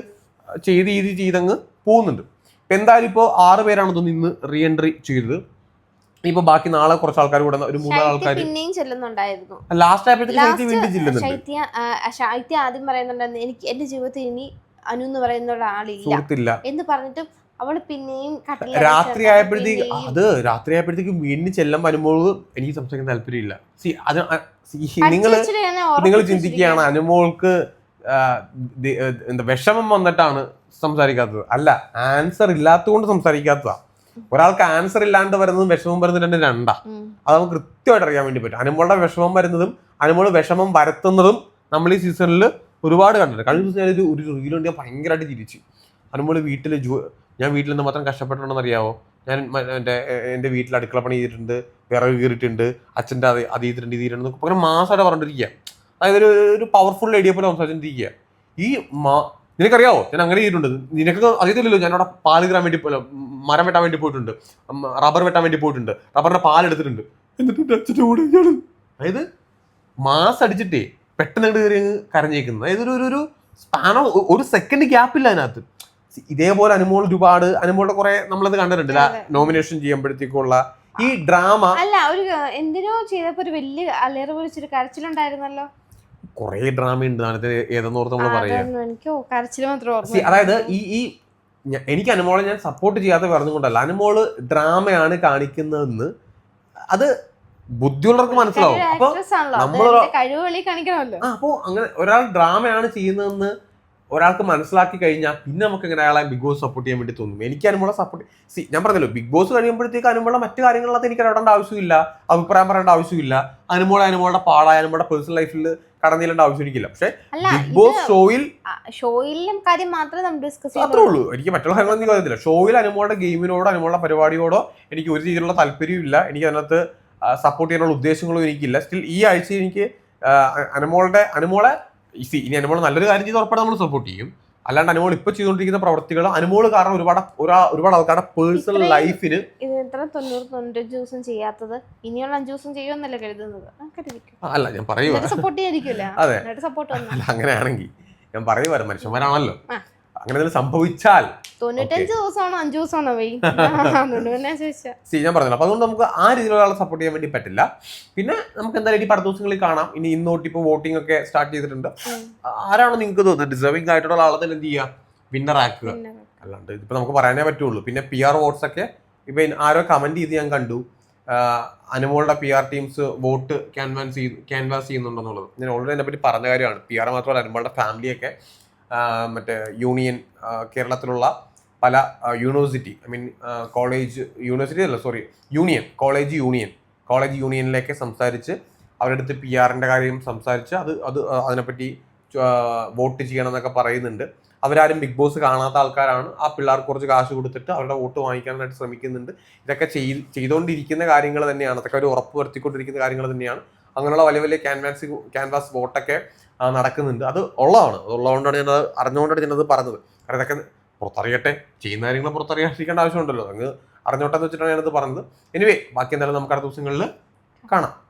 ചെയ്ത് ചെയ്ത് ചെയ്തങ്ങ് പോകുന്നുണ്ട്. ഇപ്പൊ എന്തായാലും ഇപ്പോൾ ആറ് പേരാണ് തോന്നുന്നു ഇന്ന് റീ എൻട്രി ചെയ്തത്. ഇപ്പൊ ബാക്കി നാളെ കുറച്ച് ആൾക്കാർ കൂടെ ഒരു മൂന്നാൽ ശൈത്യ ആൾക്കാർ പിന്നെയും ചെല്ലുന്നുണ്ടായിരുന്നു. ലാസ്റ്റ് ആയപ്പോഴത്തേക്ക് Last വീണ്ടും ചെല്ലുന്നുണ്ട്. ശൈത്യ ആ, ശൈത്യ ആദ്യം പറയുന്നുണ്ടായിരുന്നു എനിക്ക് എന്റെ ജീവിതത്തിൽ ഇനി അനു എന്ന് പറയുന്ന ഒരാളില്ല സുഹൃത്തില്ല. എന്ന് പറഞ്ഞിട്ടും അവൾ പിന്നെയും കട്ടിലിൽ രാത്രി ആയപ്പോഴത്തേക്ക് പിന്നെയും അത് രാത്രി ആയപ്പോഴത്തേക്ക് വീണ്ടും ചെല്ലാൻ വരുമ്പോൾ എനിക്ക് സംസാരിക്കാൻ താല്പര്യമില്ല. സി അത് നിങ്ങൾ വെച്ചിട്ട് നിങ്ങൾ. ചിന്തിക്കുകയാണ് അനുമോൾക്ക് ആ, ദി- ഏ, എന്താ വിഷമം വന്നിട്ടാണ് സംസാരിക്കാത്തത്. അല്ല ആൻസർ ഇല്ലാത്തതുകൊണ്ട് സംസാരിക്കാത്തതാ. ഒരാൾക്ക് ആൻസർ ഇല്ലാണ്ട് വരുന്നതും വിഷമം വരുന്നതും രണ്ട് രണ്ടാ. അത് നമുക്ക് കൃത്യമായിട്ട് അറിയാൻ വേണ്ടി പറ്റും. അനുമോളുടെ വിഷമം വരുന്നതും അനുമോൾ വിഷമം വരുത്തുന്നതും നമ്മൾ ഈ സീസണിൽ ഒരുപാട് കണ്ടിട്ടുണ്ട്. കഴിഞ്ഞ ദിവസം ഞാനൊരു ഒരു റീലുണ്ട് ഞാൻ ഭയങ്കരമായിട്ട് ചിരിച്ചു. അനുമോൾ വീട്ടിൽ ജോ ഞാൻ വീട്ടിൽ നിന്ന് മാത്രം കഷ്ടപ്പെട്ടുണ്ടെന്ന് അറിയാവോ ഞാൻ എന്റെ എന്റെ വീട്ടിൽ അടുക്കള പണി ചെയ്തിട്ടുണ്ട് വിറക് കീറിയിട്ടുണ്ട് അച്ഛന്റെ അത് അത് ചെയ്തിട്ടുണ്ട് ഇത് ചെയ്തിട്ടുണ്ട് അങ്ങനെ മാസമായിട്ട് പറഞ്ഞിരിക്കുക അതായത് ഒരു ഒരു പവർഫുൾ ഐഡിയ പോലെ സംസാരിച്ചിരിക്കുക ഈ മാ നിനക്കറിയാവോ? ഞാൻ അങ്ങനെ ചെയ്തിട്ടുണ്ട്. നിനക്ക് അറിയത്തില്ലല്ലോ ഞാൻ അവിടെ പാൽ കീറാൻ വേണ്ടി മരം വെട്ടാൻ വേണ്ടി പോയിട്ടുണ്ട്. റബ്ബർ വെട്ടാൻ വേണ്ടി പോയിട്ടുണ്ട്. റബ്ബറിന്റെ പാൽ എടുത്തിട്ടുണ്ട്. എന്നിട്ട് അച്ഛന്റെ കൂടെ അതായത് മാസ് അടിച്ചിട്ടേ പെട്ടെന്ന് കയറി കരഞ്ഞേക്കുന്നത് അതായത് ഒരു- ഒരു സ്പാനോ ഒരു സെക്കൻഡ് ഗ്യാപ്പില്ല അതിനകത്ത്. ഇതേപോലെ അനുമോൾ ഒരുപാട് അനുമോളുടെ കുറെ നമ്മളത് കണ്ടിട്ടുണ്ട്. നോമിനേഷൻ ചെയ്യുമ്പോഴത്തേക്കുള്ള ഈ ഡ്രാമ അല്ല ഒരു എന്തിനോ ചെയ്തപ്പോ ഒരു വലിയ അലേറ് വിളിച്ചൊരു കരച്ചിലുണ്ടായിരുന്നല്ലോ. കുറെ ഡ്രാമ ഉണ്ട് ഏതെന്ന് ഓർത്ത് നമ്മൾ പറയാം എനിക്ക് കരച്ചിൽ മാത്രം See, ഓർമ്മ അതായത് ഈ ഈ എനിക്ക് അനുമോളെ ഞാൻ സപ്പോർട്ട് ചെയ്യാതെ പറഞ്ഞുകൊണ്ടല്ല. അനുമോൾ ഡ്രാമയാണ് കാണിക്കുന്നതെന്ന് അത് ബുദ്ധിയുള്ളവർക്ക് മനസ്സിലാവും. അപ്പൊ നമ്മൾ കഴിവ് കാണിക്കണമല്ലോ. അപ്പോ അങ്ങനെ ഒരാൾ ഡ്രാമയാണ് ചെയ്യുന്നതെന്ന് ഒരാൾക്ക് മനസ്സിലാക്കി കഴിഞ്ഞാൽ പിന്നെ നമുക്ക് ഇങ്ങനെ അയാളെ ബിഗ് ബോസ് സപ്പോർട്ട് ചെയ്യാൻ വേണ്ടി തോന്നും. എനിക്ക് അനുമുള്ള സപ്പോർട്ട് സി ഞാൻ പറഞ്ഞല്ലോ ബിഗ് ബോസ് കഴിയുമ്പോഴത്തേക്ക് അനുമുള്ള മറ്റു കാര്യങ്ങളൊക്കെ എനിക്ക് ഇടേണ്ട ആവശ്യമില്ല അഭിപ്രായം പറയേണ്ട ആവശ്യമില്ല. അനുമോളെ അനുമോളുടെ പാടായ അനുമോളുടെ പേഴ്സണൽ ലൈഫിൽ കടന്നില്ലേണ്ട ആവശ്യം എനിക്കില്ല പക്ഷെ ബിഗ് ബോസ് ഷോയിൽ ഷോയിലും കാര്യം മാത്രമേ നമ്മൾ ഡിസ്കസ് അത്രേ ഉള്ളൂ. എനിക്ക് മറ്റുള്ള കാര്യങ്ങളൊന്നും എനിക്ക് അറിയത്തില്ല. ഷോയിൽ അനുമോളുടെ ഗെയിമിനോടോ അനുമോളുടെ പരിപാടിയോടോ എനിക്ക് ഒരു രീതിയിലുള്ള താല്പര്യമില്ല എനിക്ക് അതിനകത്ത് സപ്പോർട്ട് ചെയ്യാനുള്ള ഉദ്ദേശങ്ങളും എനിക്കില്ല. സ്റ്റിൽ ഈ ആഴ്ച എനിക്ക് അനുമോളുടെ അനുമോളെ ഈ സി- ഇനി അനുമോൾ നല്ലൊരു കാര്യം ചെയ്ത് ഉറപ്പാണ് നമ്മൾ സപ്പോർട്ട് ചെയ്യും. അല്ലാണ്ട് അനുമോൾ ഇപ്പൊ ചെയ്തുകൊണ്ടിരിക്കുന്ന പ്രവർത്തികൾ അനുമോൾ കാരണം ഒരുപാട് ഒരാ- ഒരുപാട് ആൾക്കാരുടെ പേഴ്സണൽ ലൈഫിന് ഇത് എത്ര തൊണ്ണൂറ് തൊണ്ണൂറ്റഞ്ച് ദിവസം ചെയ്യാത്തത്? ഇനിയുള്ള അഞ്ചു ദിവസം ചെയ്യുമെന്നല്ല കരുതുന്നത്? അല്ല ഞാൻ പറയുക സപ്പോർട്ട് ചെയ്യാതിരിക്കില്ല അതെ. സപ്പോർട്ട് അല്ല അങ്ങനെയാണെങ്കിൽ ഞാൻ പറയുവാറ് മനുഷ്യന്മാരാണല്ലോ. അങ്ങനെ എന്തെങ്കിലും സംഭവിച്ചാൽ തൊണ്ണൂറ്റഞ്ച് ദിവസമാണോ? അഞ്ചു ദിവസമാണോ വെയ് അതുകൊണ്ട് പിന്നെ ചോദിച്ചാ സി ഞാൻ പറഞ്ഞല്ലോ. അപ്പൊ അതുകൊണ്ട് നമുക്ക് ആ രീതിയിലുള്ള ഒരാളെ സപ്പോർട്ട് ചെയ്യാൻ വേണ്ടി പറ്റില്ല. പിന്നെ നമുക്ക് എന്തായാലും ഈ അടുത്ത ദിവസങ്ങളിൽ കാണാം. ഇനി ഇന്നോട്ട് ഇപ്പോൾ വോട്ടിംഗ് ഒക്കെ സ്റ്റാർട്ട് ചെയ്തിട്ടുണ്ട്. ആരാണ് നിങ്ങൾക്ക് തോന്നുന്നത്? ഡിസേർവിംഗ് ആയിട്ടുള്ള ആളെ തന്നെ എന്ത് ചെയ്യുക വിന്നർ ആക്കുക. അല്ലാണ്ട് ഇതിപ്പോ നമുക്ക് പറയാനേ പറ്റുള്ളൂ. പിന്നെ പി ആർ വോട്ട്സ് ഒക്കെ ഇപ്പൊ ആരോ കമന്റ് ചെയ്ത് ഞാൻ കണ്ടു. അനുമോളുടെ P R teams vote canvas ചെയ്ത് ക്യാൻവാസ് ചെയ്യുന്നുണ്ടെന്നുള്ളത്. ഞാൻ ഓൾറെഡി അതിനെ പറ്റി പറഞ്ഞ കാര്യമാണ്. പി ആർ മാത്രമല്ല അനുമോളുടെ ഫാമിലിയൊക്കെ മറ്റേ യൂണിയൻ കേരളത്തിലുള്ള പല university I mean college university അല്ല sorry union college union college യൂണിയനിലേക്ക് സംസാരിച്ച് അവരുടെ അടുത്ത് പി ആറിന്റെ കാര്യം സംസാരിച്ച് അത് അത് അതിനെപ്പറ്റി വോട്ട് ചെയ്യണം എന്നൊക്കെ പറയുന്നുണ്ട്. അവരാരും ബിഗ് ബോസ് കാണാത്ത ആൾക്കാരാണ്. ആ പിള്ളേർക്ക് കുറച്ച് കാശ് കൊടുത്തിട്ട് അവരുടെ വോട്ട് വാങ്ങിക്കാനായിട്ട് ശ്രമിക്കുന്നുണ്ട്. ഇതൊക്കെ ചെയ് ചെയ്തുകൊണ്ടിരിക്കുന്ന കാര്യങ്ങൾ തന്നെയാണ്. അതൊക്കെ അവർ ഉറപ്പ് വരുത്തിക്കൊണ്ടിരിക്കുന്ന കാര്യങ്ങൾ തന്നെയാണ്. അങ്ങനെയുള്ള വലിയ വലിയ ക്യാൻവാസ് ക്യാൻവാസ് വോട്ടൊക്കെ നടക്കുന്നുണ്ട്. അത് ഉള്ളതാണ്. ഉള്ളതുകൊണ്ടാണ് ഞാനത് അറിഞ്ഞുകൊണ്ടാണ് ഞാനത് പറഞ്ഞത്. കാരണം ഇതൊക്കെ പുറത്തറിയട്ടെ. ചെയ്യുന്ന കാര്യങ്ങൾ പുറത്തറിയാതിരിക്കേണ്ട ആവശ്യമുണ്ടല്ലോ. അങ്ങ് അറിഞ്ഞോട്ടെന്ന് വെച്ചിട്ടാണ് ഞാനത് പറഞ്ഞത്. എനിവേ ബാക്കി എന്തായാലും നമുക്ക് അടുത്ത ദിവസങ്ങളിൽ കാണാം.